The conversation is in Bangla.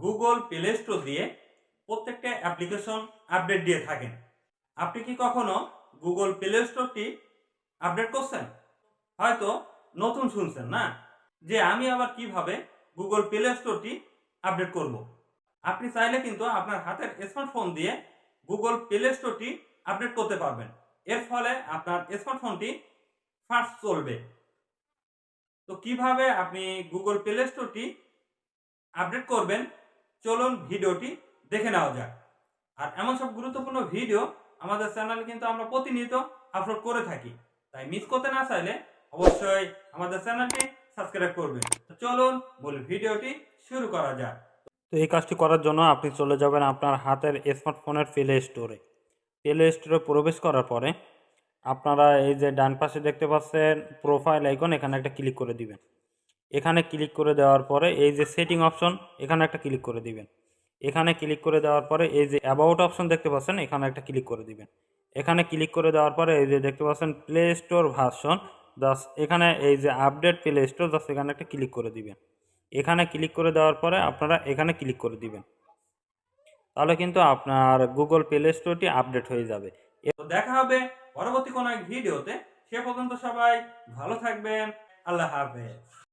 গুগল প্লে স্টোর দিয়ে প্রত্যেকটা অ্যাপ্লিকেশন আপডেট দিয়ে থাকেন। আপনি কি কখনো গুগল প্লে স্টোরটি আপডেট করছেন? হয়তো নতুন শুনছেন না? যে আমি আবার কীভাবে গুগল প্লে স্টোরটি আপডেট করব? আপনি চাইলে কিন্তু আপনার হাতের স্মার্টফোন দিয়ে গুগল প্লে স্টোরটি আপডেট করতে পারবেন। এর ফলে আপনার স্মার্টফোনটি ফাস্ট চলবে। তো কীভাবে আপনি গুগল প্লে স্টোরটি আপডেট করবেন? চলুন ভিডিওটি দেখে নেওয়া যাক। আর এমন সব গুরুত্বপূর্ণ ভিডিও আমাদের চ্যানেলে কিন্তু আমরা প্রতিনিয়ত আপলোড করে থাকি। তাই মিস করতে না চাইলে অবশ্যই আমাদের চ্যানেলটি সাবস্ক্রাইব করবেন। তো চলুন মূল ভিডিওটি শুরু করা যাক। তো এই কাজটি করার জন্য আপনি চলে যাবেন আপনার হাতের স্মার্টফোনের প্লে স্টোরে প্লে স্টোরে প্রবেশ করার পরে আপনারা এই যে ডান পাশে দেখতে পাচ্ছেন প্রোফাইল আইকন এখানে একটা ক্লিক করে দিবেন। এখানে ক্লিক করে দেওয়ার পরে এই যে সেটিং অপশন এখানে একটা ক্লিক করে দিবেন। এখানে ক্লিক করে দেওয়ার পরে এই যে অ্যাবাউট অপশন দেখতে পাচ্ছেন, এখানে একটা ক্লিক করে দিবেন। এখানে ক্লিক করে দেওয়ার পরে এই যে দেখতে পাচ্ছেন প্লে স্টোর ভার্সন জাস্ট এখানে এই যে আপডেট প্লে স্টোর জাস্ট এখানে একটা ক্লিক করে দিবেন। এখানে ক্লিক করে দেওয়ার পরে আপনারা এখানে ক্লিক করে দিবেন। তাহলে কিন্তু আপনার গুগল প্লে স্টোরটি আপডেট হয়ে যাবে। দেখা হবে পরবর্তী কোনো এক ভিডিওতে সে পর্যন্ত সবাই ভালো থাকবেন। আল্লাহ হাফেজ।